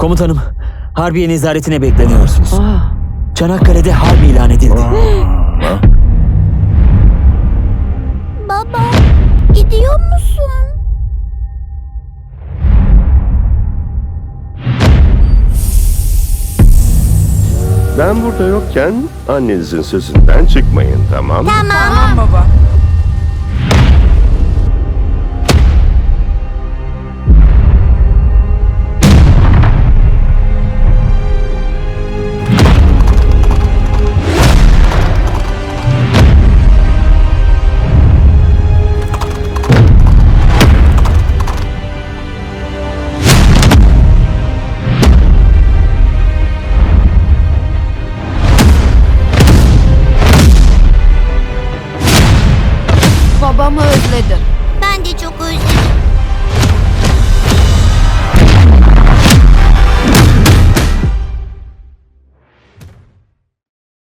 Komutanım, Harbiye nezaretine bekleniyorsunuz. Aa, Çanakkale'de harbi ilan edildi. Baba, gidiyor musun? Ben burada yokken annenizin sözünden çıkmayın tamam mı? Tamam. baba. Özledim. Ben de çok özledim.